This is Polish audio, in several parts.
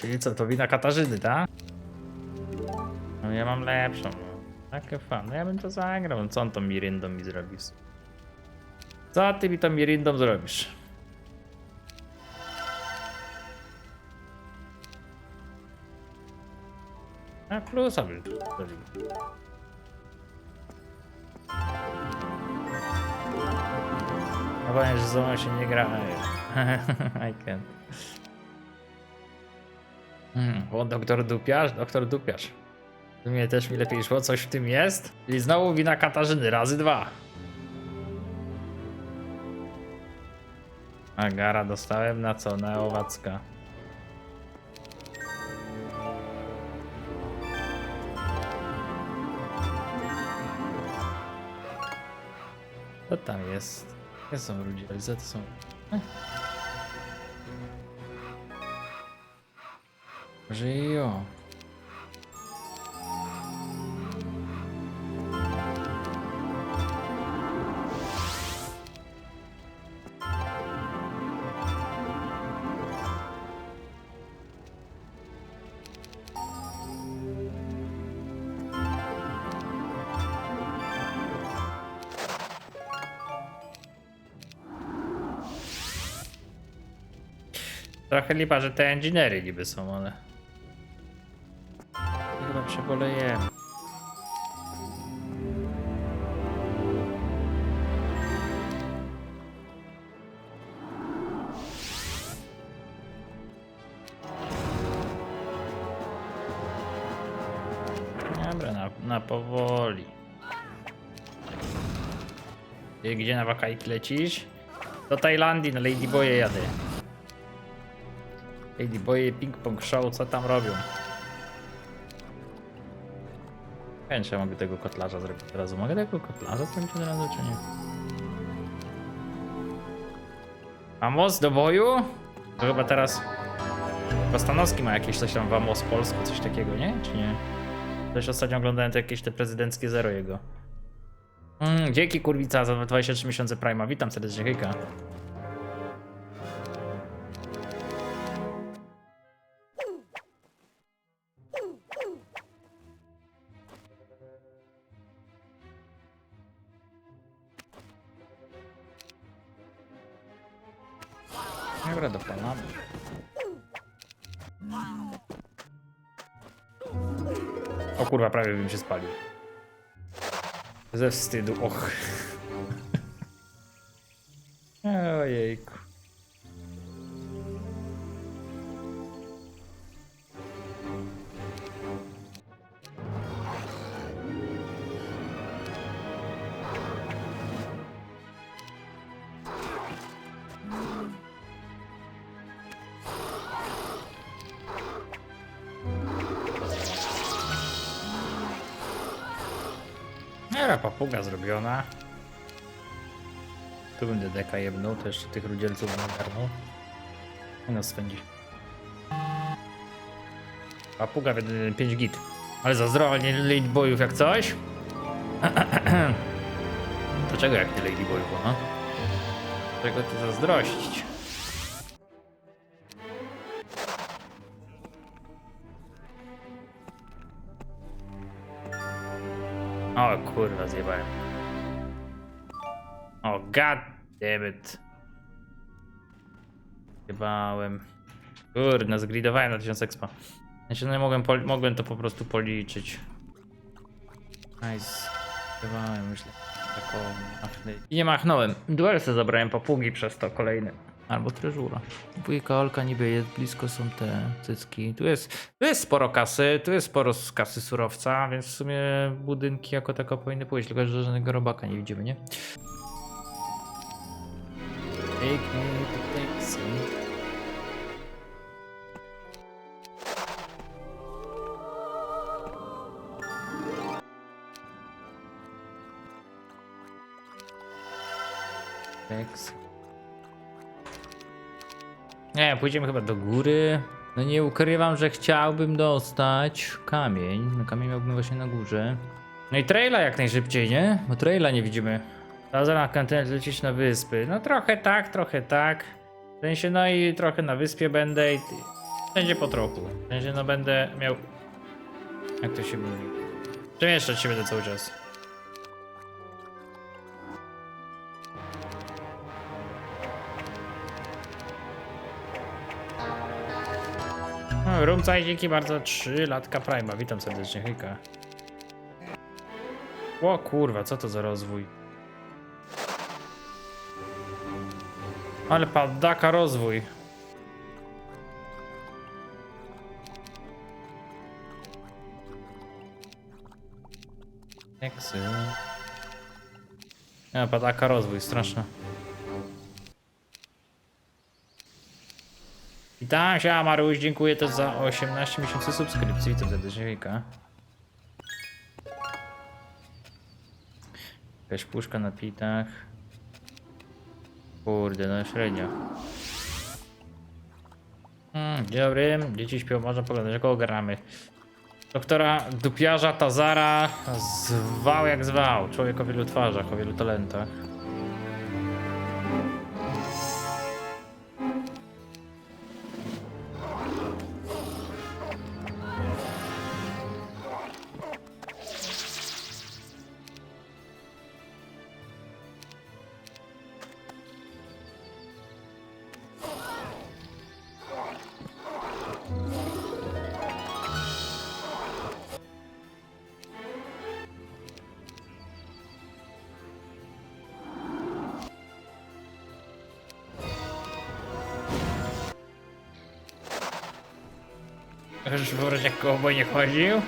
Czyli co, to wina Katarzyny, tak? No ja mam lepszą. no. Takie fan. No ja bym to zagrał. No Co on tą Mirindą mi zrobił? Co ty mi tą Mirindą zrobisz? A plusa tu zrobił. Powiem, że mną się nie gra. I can't. Hmm, o, doktor Dupiarz, doktor Dupiarz. W sumie też mi lepiej szło, coś w tym jest. I znowu wina Katarzyny, razy dwa. Agara dostałem na co? Na owacka. Co tam jest? Gdzie są ludzie? Gdzie to są? Żyją. Trochę lipa, że te engineery niby są, ale... Przebolejemy. Dobra, na, na powoli. Ty gdzie na wakajki lecisz? Do Tajlandii na Ladyboye jadę. Ladyboye ping pong show, co tam robią? Ja mogę tego kotlarza zrobić od razu. Mogę tego kotlarza zrobić od razu, czy nie? Amos do boju? To chyba teraz... Chyba Stanowski ma jakieś coś tam w Amos Polsku, coś takiego, nie? Czy nie? Też ostatnio oglądałem to jakieś te prezydenckie zero jego. Mm, dzięki kurwica za 23 miesiące Prima. Witam serdecznie, hejka. Się spalił. Ze wstydu, och. Ojejku. Era papuga zrobiona. Tu będę deka jebnął, to jeszcze tych rudzielców będę garnął. I nas spędzi. Papuga 5 git. Ale zazdrowanie late boyów jak coś. To czego jak nie lady boyów, no? Czego ty zazdrościć? O kurwa, zjebałem. O god damn it. Zjebałem. Kurde, zgridowałem na 1000 expa. Znaczy, no nie mogłem, mogłem to po prostu policzyć. Nice. Zjebałem, myślę. Taką. I nie machnąłem. Duelse zabrałem papugi przez to kolejny. Albo treżura. Dwójka Olka niby jest, blisko są te cycki. Tu jest, tu jest sporo kasy, tu jest sporo z kasy surowca, więc w sumie budynki jako tako powinny pójść, tylko że żadnego robaka nie widzimy, nie? Take pójdziemy chyba do góry. No nie ukrywam, że chciałbym dostać kamień. No kamień miałbym właśnie na górze. No i traila jak najszybciej, nie? Bo traila nie widzimy. Razem na kontynent lecieć na wyspy. No trochę tak, trochę tak. W sensie, no i trochę na wyspie będę i... Będzie po trochu. Będzie, no będę miał... Jak to się mówi? Przemieszczać się będę cały czas. Rumcaj, dzięki bardzo. 3 latka Prima. Witam serdecznie, hejka. O kurwa, co to za rozwój? Ale padaka rozwój. Eksy. Ja, padaka rozwój, straszne. Witam się, Maruś, dziękuję też za 18 miesięcy subskrypcji, to serdecznie wieka. Jakaś puszka na pitach. Kurde, no średnio. Hmm, dzień dobry, dzieci śpią, można poglądać, jakogo gramy. Doktora Dupiarza Tazara zwał jak zwał. Człowiek o wielu twarzach, o wielu talentach. Już wróć jak koło nie chodził?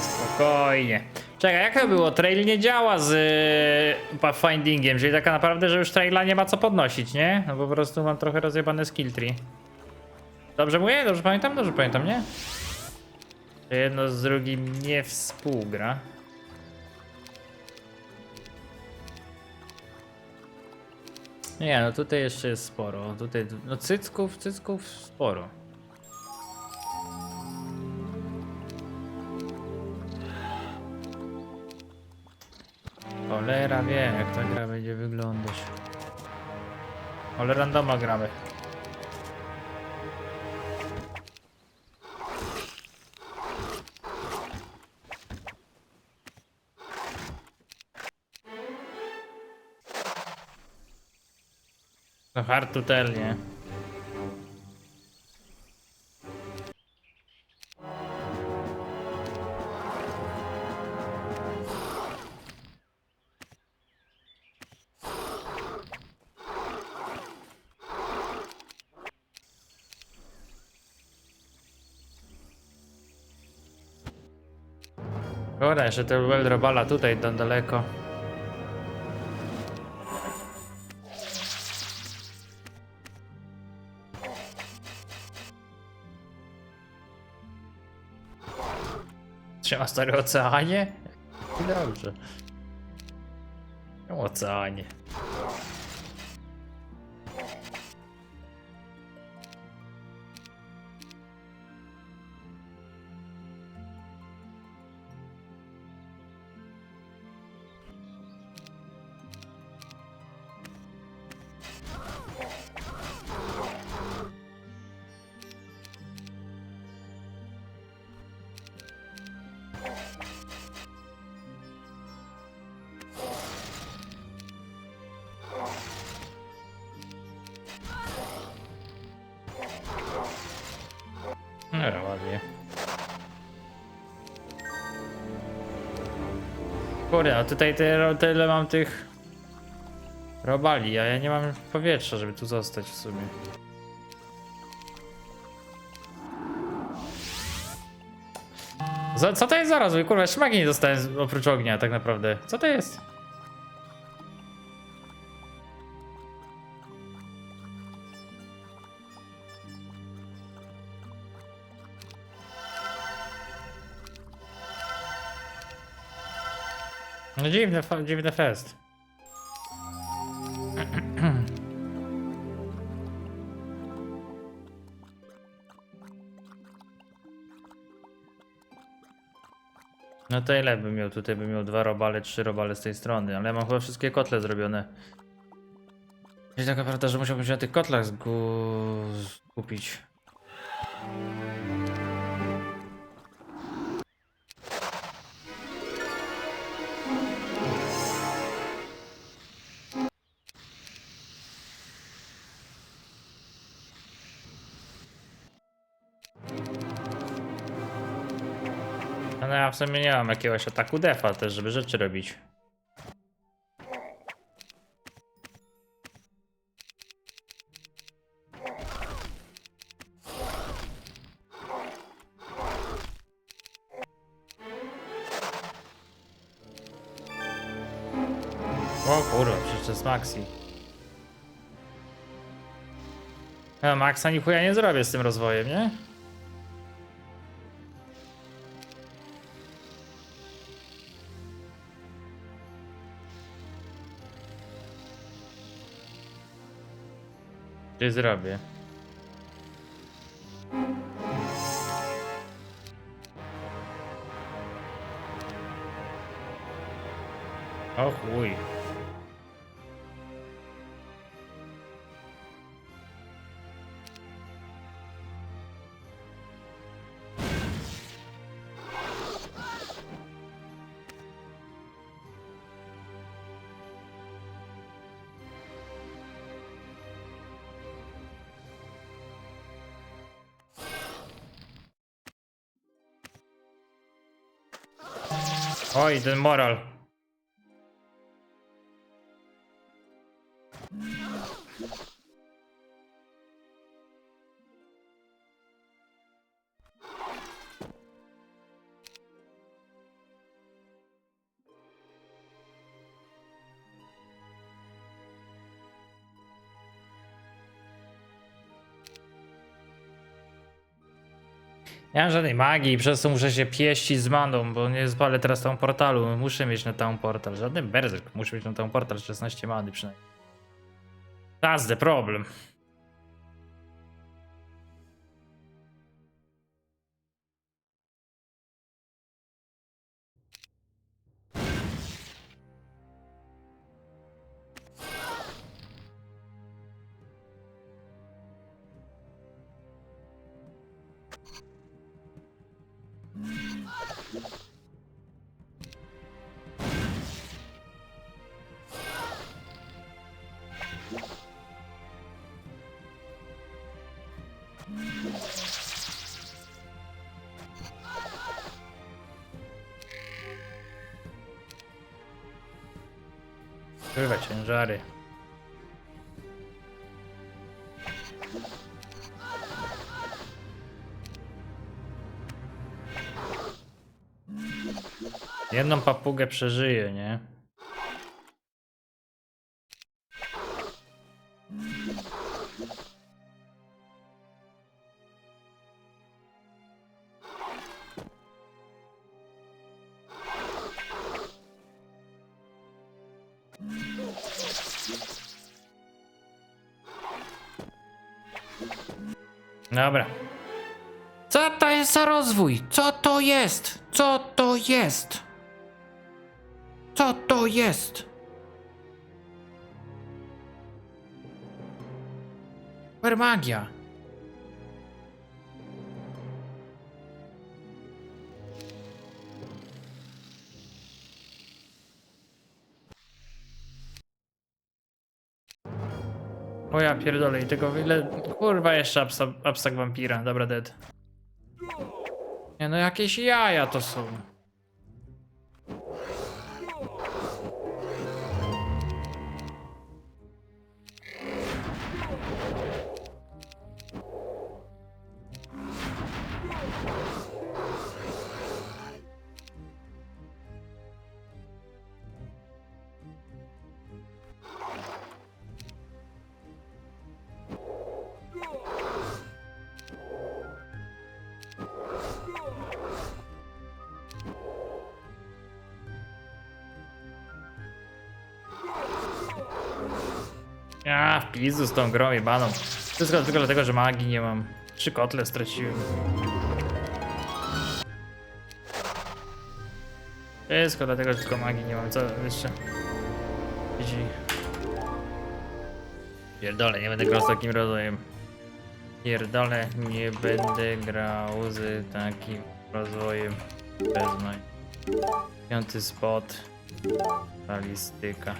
Spokojnie. Czekaj, jak to było? Trail nie działa z y, pathfindingiem, czyli taka naprawdę, że już traila nie ma co podnosić, nie? No po prostu mam trochę rozjebane skill tree. Dobrze mówię? Dobrze pamiętam? Dobrze pamiętam, nie? Jedno z drugim nie współgra. Nie, no tutaj jeszcze jest sporo. Tutaj, no cycków, cycków sporo. Cholera wie, jak ta gra będzie wyglądać. Ale randoma gramy. To hard to tell, nie? Dobra, jeszcze ten Well Robala tutaj tam daleko. Trzyma stary oceanie? Dobrze. Oceanie. No ładnie. Kurde, a tutaj te, tyle mam tych robali, a ja nie mam powietrza, żeby tu zostać w sumie. Co to jest za rozwój? Kurwa, śmagi nie dostałem oprócz ognia tak naprawdę. Co to jest? No dziwny, dziwny fest. No to ile bym miał? Tutaj bym miał dwa robale, trzy robale z tej strony, ale ja mam chyba wszystkie kotle zrobione. Czyli taka prawda, że musiałbym się na tych kotlach zgu... skupić. W sumie nie mam jakiegoś ataku defa też, żeby rzeczy robić. O kurwa, przecież to jest Maxi. Ja Maxa ni chuja nie zrobię z tym rozwojem, nie? Czy zrobię? O chuj. Oj, ten moral. Nie mam żadnej magii, przez to muszę się pieścić z maną, bo nie spalę teraz tam portalu. Muszę mieć na tam portal. Żadny berserk, muszę mieć na tam portal 16 many przynajmniej. That's the problem. Kurwa, ciężary. Jedną papugę przeżyję, nie? Dobra. Co to jest za rozwój? Co to jest? Co to jest? Co to jest? Super magia. O ja pierdolę i tego ile... Kurwa jeszcze absa- abstak wampira. Dobra, dead. Nie no jakieś jaja to są. W pizdu z tą grą jebaną. Wszystko tylko dlatego, że magii nie mam. Trzy kotle straciłem. Wszystko dlatego, że tylko magii nie mam. Co jeszcze? Widzi. Pierdolę, nie będę grał z takim rodzajem. Pierdolę, nie będę grał z takim rozwojem bez maj. Piąty spot. Balistyka.